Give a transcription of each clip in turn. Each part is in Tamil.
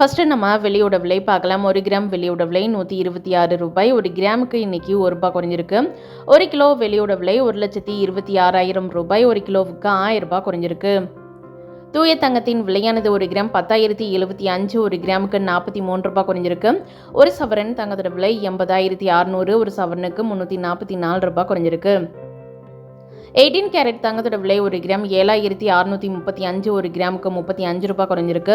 ஃபஸ்ட்டு நம்ம வெளியோட விலை பார்க்கலாம். ஒரு கிராம் வெளியோட விலை நூற்றி இருபத்தி ஆறு ரூபாய். ஒரு கிராமுக்கு இன்றைக்கி ஒரு ரூபாய் குறைஞ்சிருக்கு. ஒரு கிலோ வெளியோட விலை ஒரு லட்சத்தி இருபத்தி ஆறாயிரம் ரூபாய். ஒரு கிலோவுக்கு ஆயிரம் ரூபாய் குறைஞ்சிருக்கு. தூய தங்கத்தின் விலையானது ஒரு கிராம் பத்தாயிரத்தி எழுபத்தி அஞ்சு. ஒரு கிராமுக்கு நாற்பத்தி மூன்று ரூபாய் குறைஞ்சிருக்கு. ஒரு சவரன் தங்கத்தோட விலை எண்பதாயிரத்தி அறநூறு. ஒரு சவரனுக்கு முந்நூற்றி நாற்பத்தி நாலு ரூபாய் குறைஞ்சிருக்கு. எயிட்டீன் கேரட் தங்கத்தோட விலை ஒரு கிராம் ஏழாயிரத்தி அறுநூற்றி முப்பத்தி அஞ்சு ஒரு கிராமுக்கு முப்பத்தி அஞ்சு ரூபாய் குறைஞ்சிருக்கு.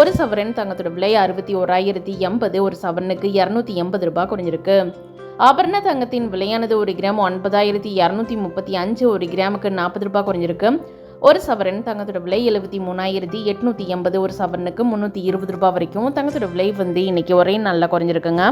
ஒரு சவரன் தங்கத்தோட விலை அறுபத்தி ஓராயிரத்தி எண்பது ஒரு சவரனுக்கு இரநூத்தி எண்பது ரூபாய் குறைஞ்சிருக்கு. ஆபரண தங்கத்தின் விலையானது ஒரு கிராம் ஒன்பதாயிரத்தி இரநூத்தி முப்பத்தி அஞ்சு ஒரு கிராமுக்கு நாற்பது ரூபாய் குறைஞ்சிருக்கு. ஒரு சவரன் தங்கத்தோட விலை எழுபத்தி மூணாயிரத்தி எட்நூற்றி எண்பது ஒரு சவரனுக்கு முந்நூற்றி இருபது ரூபாய் வரைக்கும் தங்கத்தோட விலை வந்து இன்றைக்கி ஒரே நல்லா குறைஞ்சிருக்குங்க.